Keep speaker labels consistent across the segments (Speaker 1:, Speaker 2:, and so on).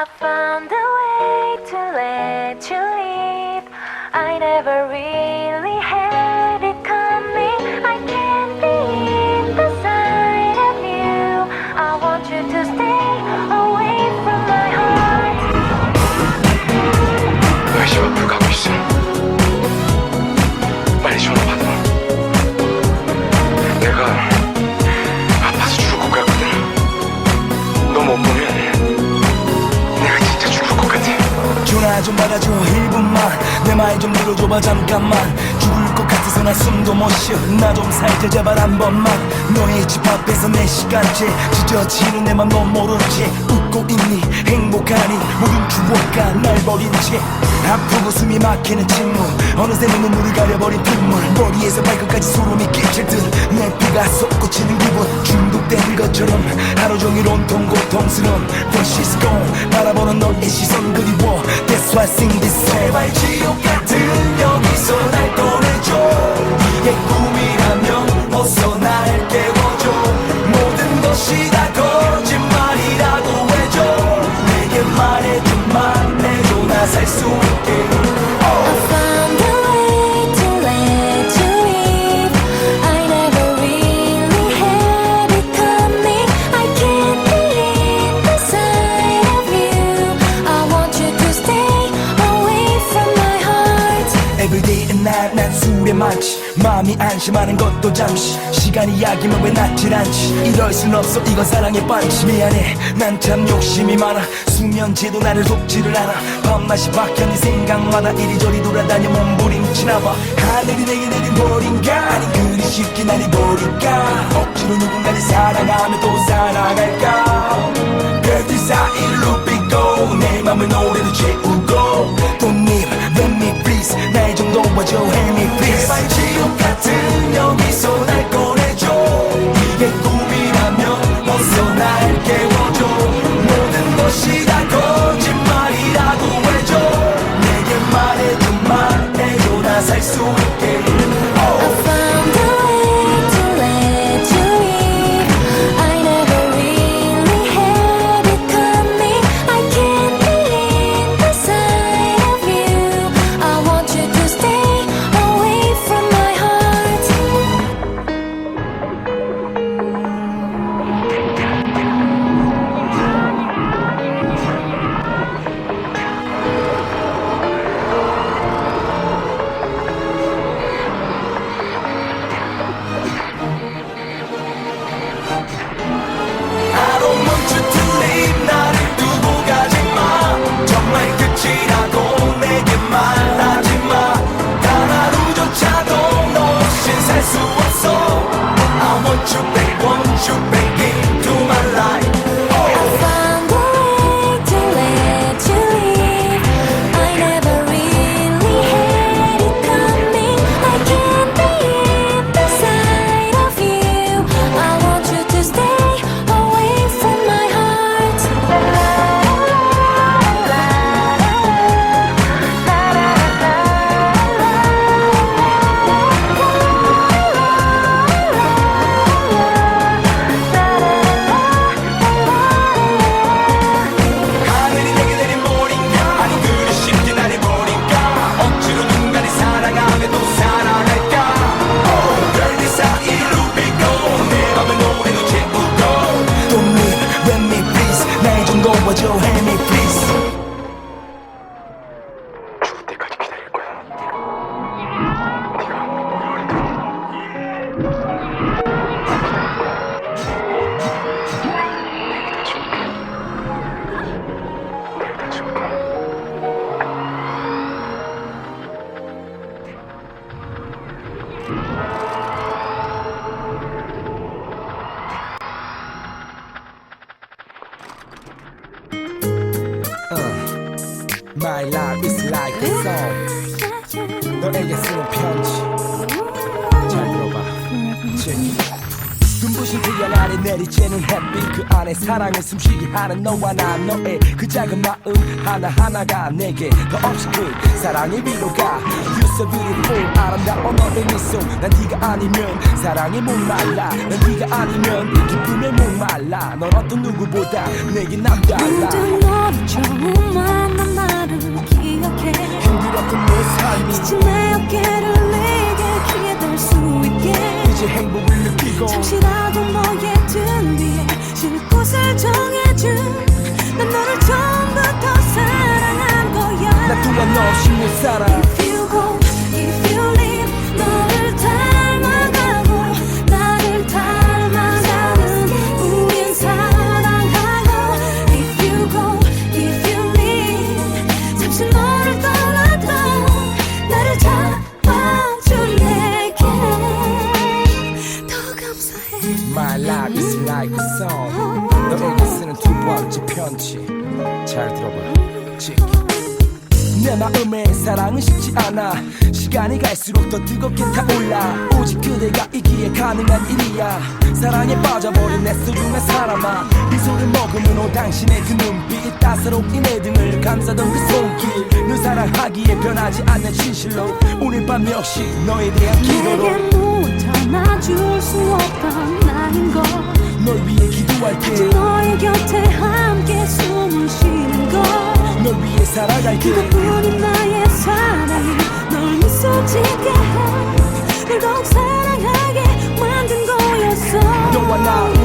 Speaker 1: I found a way to let you leave. I never really
Speaker 2: 받아줘 1분만. 내 말 좀 들어줘봐 잠깐만. 죽을 것 같아서 나 숨도 못 쉬어. 나 좀 살짝 제발 한 번만. 너의 집 앞에서 내 시간째. 지저치는 내 맘 넌 모르지 웃고 있니? 행복하니? 모든 추억과 날 버린 채 아프고 숨이 막히는 침묵 어느새 내 눈물이 가려버린 빗물. 머리에서 발끝까지 소름이 끼칠 듯내 피가 솟구치는 기분. 중독된 것처럼 하루 종일 온통 고통스러운 But she's gone. 바라보는 너의 시선 그리워. That's why I sing this song. 제발 지옥 같은 여기서 날 꺼내줘. 이게 꿈이라면 어서 날 깨워줘 말 마음이 안심하는 것도 잠시 시간이 약이면 왜 낫질 않지? 이럴 순 없어 이건 사랑의 반지 미안해 난 참 욕심이 많아. 수면제도 나를 돕지를 않아. 밤낮이 네 생각마다 이리저리 돌아다녀 몸부림치나봐. 하늘이 내게 내린 벌인가? 아니 그리 쉽게 날 잊어버릴까? 억지로 누군가를 사랑하며 또 사랑할까? 별들 사이로 삐고 내 맘을 노래로 채우고 Don't help me please 제발 지옥 같은 여기서 날꺼 너에게 쓰는 편지. 잘 들어봐. 칠. 눈부신 태양 아래 내리쬐는 햇빛 그 안에 사랑을 숨쉬게 하는 너와 나 너의 그 작은 마음 하나하나가 내게 더 없이 사랑의 위로가 You so beautiful 아름다운 너의 미소 난 네가 아니면 사랑에 목말라. 난 네가 아니면 기쁨에 목말라. 넌 어떤 누구보다 내게 남달라.
Speaker 1: 모든 너를 처음 만난 나를 기억해
Speaker 2: 힘들었던 내 삶이.
Speaker 1: 지친 내 어깨를 내게 기댈 수 있게.
Speaker 2: 이제 행복을 느끼고
Speaker 1: 잠시라도 너의 등 위에 쉴 곳을 정해준 난 너를 처음부터 사랑한 거야.
Speaker 2: 나 또한 너 없이 못 살아 역시 너에 대한 기도로
Speaker 1: 내게 무엇 하나 줄 수 없던 나인
Speaker 2: 걸널 위해 기도할게.
Speaker 1: 너의 곁에 함께 숨을 쉬는
Speaker 2: 걸널 위해 살아갈게.
Speaker 1: 그것뿐인 나의 사랑이 널 미소 짓게 해널 더욱 사랑하게 만든 거였어.
Speaker 2: 너와 나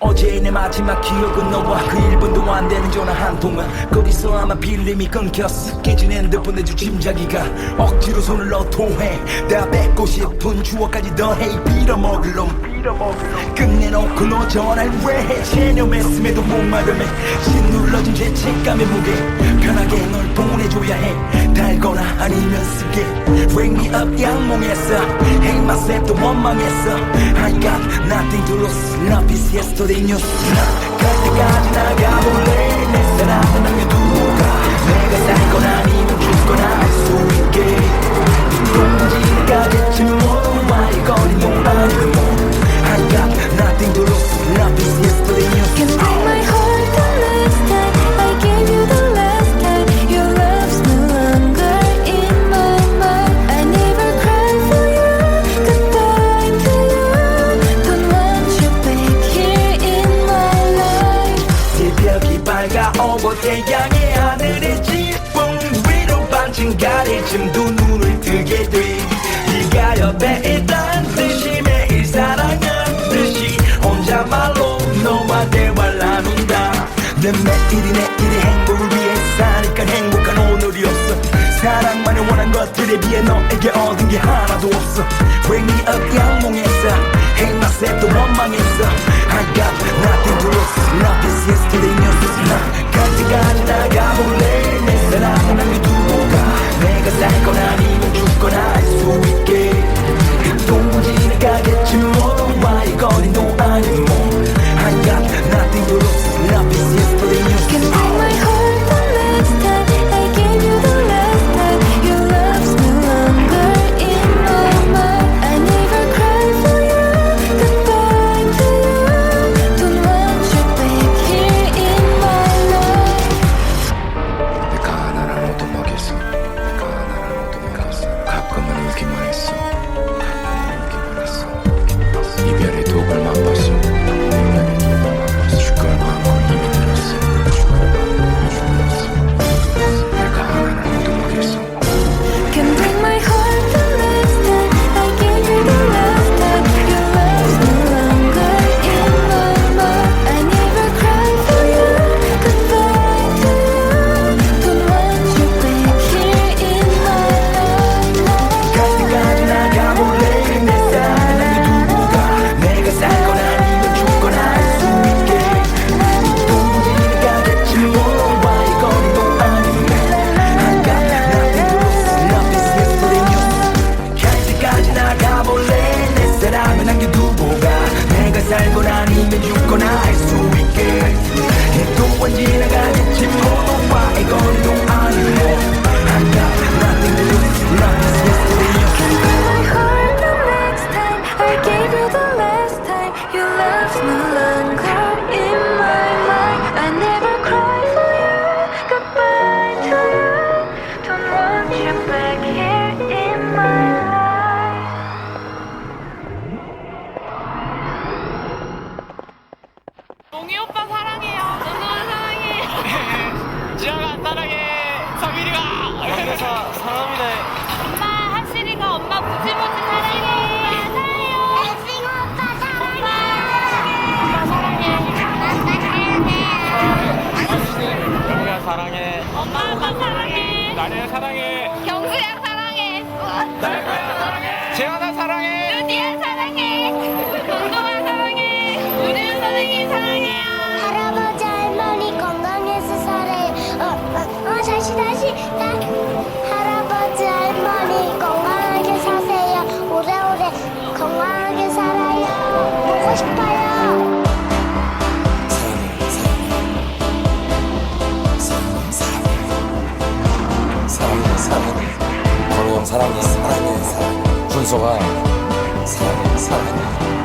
Speaker 2: 어제의 내 마지막 기억은 너와 그 1분도 안 되는 전화 한 통화 거기서 아마 필름이 끊겼어. 깨진 핸드폰 내주 짐작이가 억지로 손을 넣어 토해. 내가 뺏고 싶은 추억까지 더해 빌어먹을 놈 끝내놓고 너 전화를 왜해? 체념했음에도 목마름에 짓눌러진 죄책감의 무게. 편하게 널 보내줘야 해. 달거나 아니면 쓰게. Wake me up 양몽했어 Hate myself 또 원망했어. I got nothing to lose. Love is yesterday news. 갈 때까지 나가볼래? 내 사랑은 남겨두고 가. 내가 살거나 아니면 죽거나 할수 있게. 가겠지 뭐 말거리 논란이든 뭐 I got nothing to lose,
Speaker 1: nothing's You
Speaker 3: can
Speaker 2: be used. 할머니
Speaker 4: 사랑해요.
Speaker 5: 할아버지 할머니 건강해서 살아요. 어, 어, 어 다시 다시 다. 할아버지 할머니 건강하게 사세요. 오래오래 건강하게 살아요. 보고 싶어요.
Speaker 1: 사랑해 사랑해 건우 형 사랑해 사랑해 사랑해 준소가 사랑해 사랑해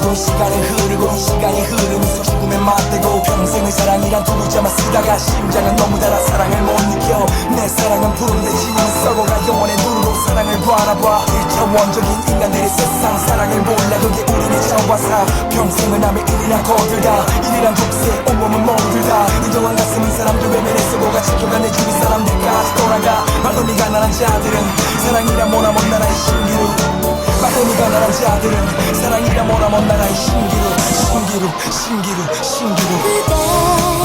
Speaker 3: 흐르고 시간은 흐르고 시간이
Speaker 2: 흐르면서 죽음에 맞대고 평생의 사랑이란 두 글자만 쓰다가 심장은 너무 달아 사랑을 못 느껴. 내 사랑은 푸른데 지금은 썩어가 영원히 누르고 사랑을 바라봐. 일차원적인 인간들의 세상 사랑을 몰라 그게 우리의 자화사. 평생은 남의 일이나 거들다. 일이란 족쇄 온몸은 멍들다. 인정한 가슴은 사람들 외면에 쓰고가 지켜가 내 주위 사람들까지 떠나가. 말도 미가 나란 자들은 사랑이란 뭐나 못나라의 신기루 마음이 가난한 자들은 사랑이라 뭐라 못 나라의 신기루 신기루 신기루 신기루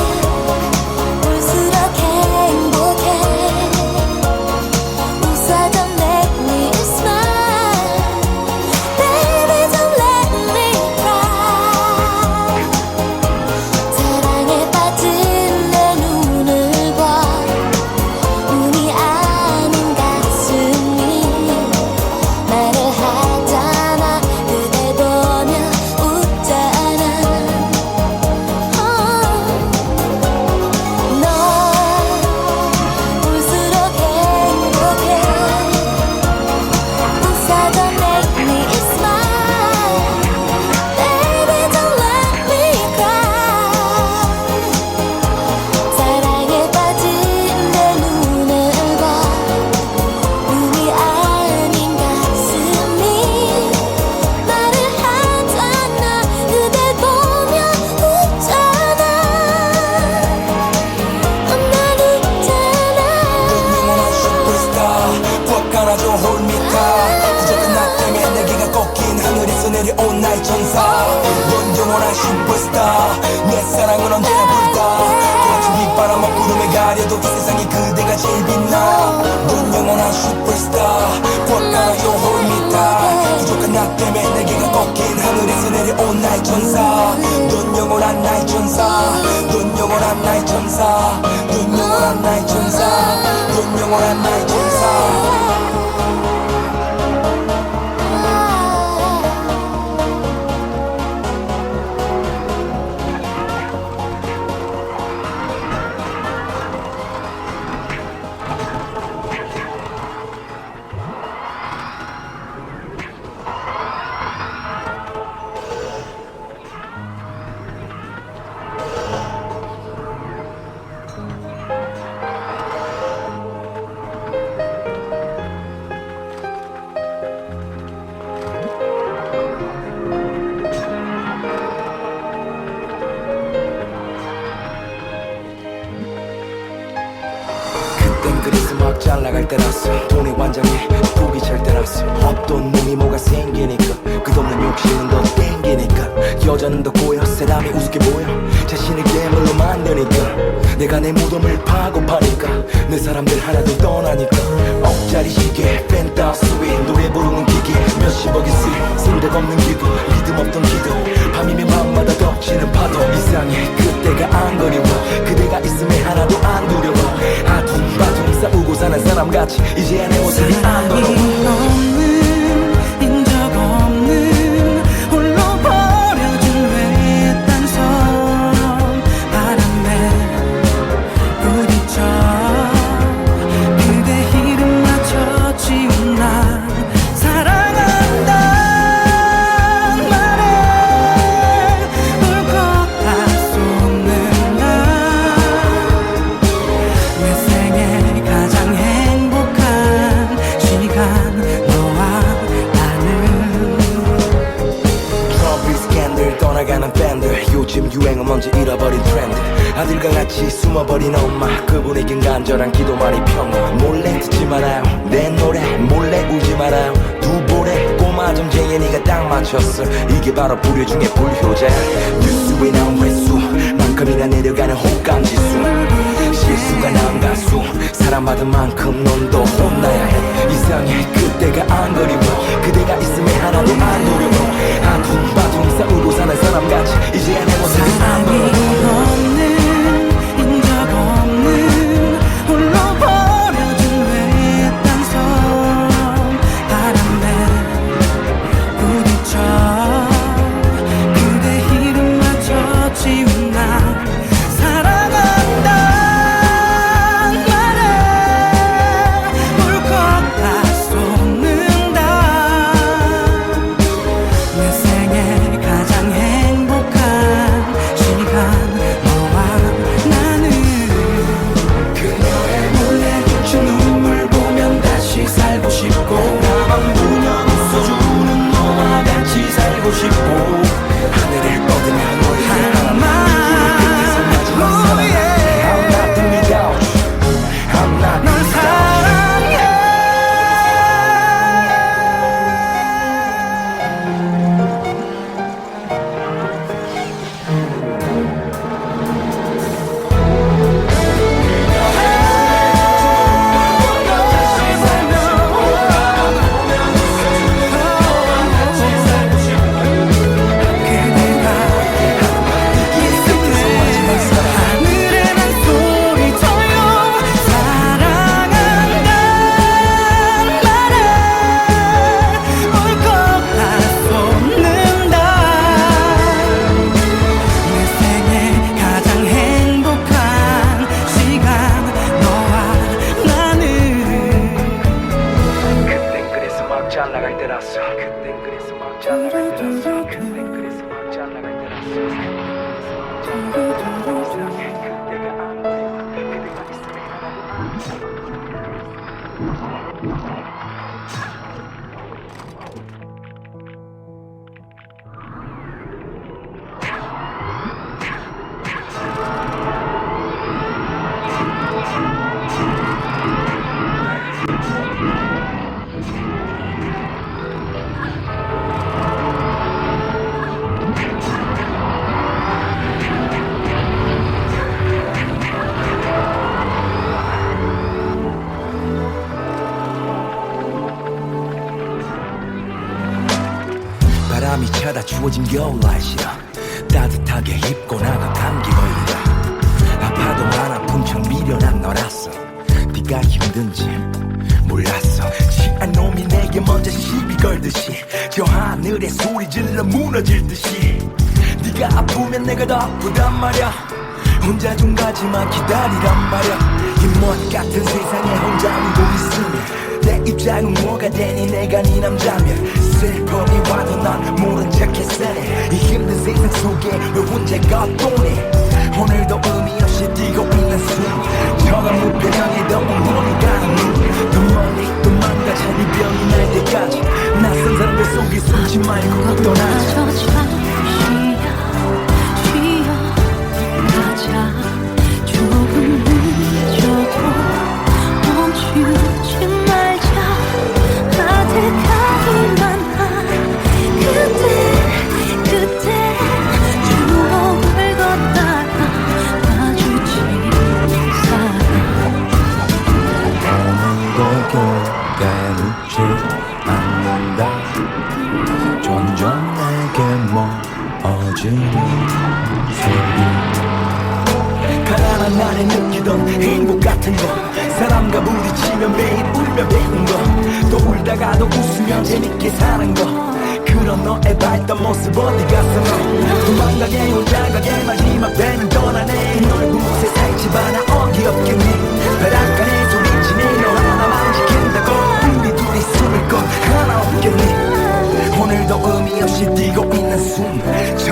Speaker 2: 슈퍼스타. 내 사랑은 언제나 불타 똑같은 빗바람과 구름에 가려도 이 세상에 그대가 제일 빛나. 넌 영원한 슈퍼스타. 꽉 안아줘 홀미타. 부족한 나 때문에 내게가 꺾인 하늘에서 내려온 나의 천사. 넌 영원한 나의 천사. 넌 영원한 나의 천사. 넌 영원한 나의 천사. 넌 영원한 나의 천사 같이 이제야 내 모습이 안 더러워 요즘 유행은 뭔지 잃어버린 트렌드. 아들과 같이 숨어버린 엄마. 그분에겐 간절한 기도만이 평화. 몰래 듣지 말아요. 내 노래 몰래 울지 말아요. 두 볼에 꼬마 점쟁이 네가 딱 맞췄어. 이게 바로 불효 중에 불효자 뉴스에 나온 횟수만큼이나 내려가는 호감지수. 실수가 난 가수. 사랑받은 만큼 넌 더 혼나야 해. 이상해. 그때가 안 그리워. 그대가 있음에 하나도 안 두려워. 아둥바둥 싸우고 사는 사람같이 이제야 내 모습이 안
Speaker 6: 사랑이
Speaker 2: 什么。 겨울 날씨라 따뜻하게 입고 나가 감기 걸리라. 아파도 안 아픈 척 미련한 너라서 네가 힘든지 몰랐어. 취한 놈이 내게 먼저 시비 걸듯이 저 하늘에 소리 질러 무너질 듯이 네가 아프면 내가 더 아프단 말야. 혼자 좀 가지마 기다리란 말야. 이먼 같은 세상에 혼자 울고 있으면 내 입장은 뭐가 되니? 내가 네 남자면 슬픔이 와도 난 모른 척 했으네. 이 힘든 세상 속에 왜 혼자가 또네 오늘도 의미 없이 뛰고 있는 숨 저런 무표정에도 엉덩이 가는 눈더 멀리 또 망가져 네 병이 날 때까지. 낯선 사람들 속에 숨지 말고 떠나자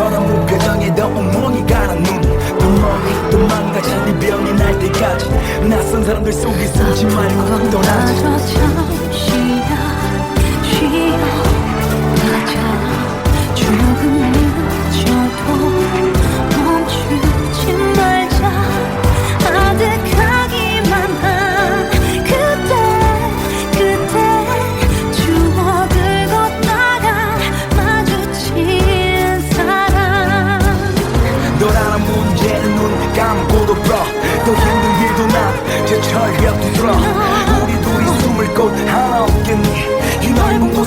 Speaker 2: 처럼 무표정에도 엉망이 가는 눈또 멀리 또 망가진 네 병이 날 때까지 낯선 사람들 속에 숨지 말고 떠나자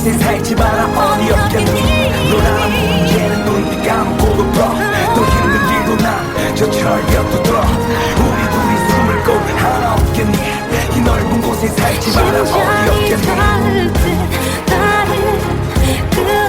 Speaker 2: 곳에 살지 마라. 어디 없겠니? 너라는 문제는 눈 감고도 풀어. 또 힘든 길도 난저 철벽도 들어 우리 둘이 숨을 곳 하나 없겠니? 이 넓은 곳에 살지 마라. 어디 없겠니?
Speaker 1: 나를 끌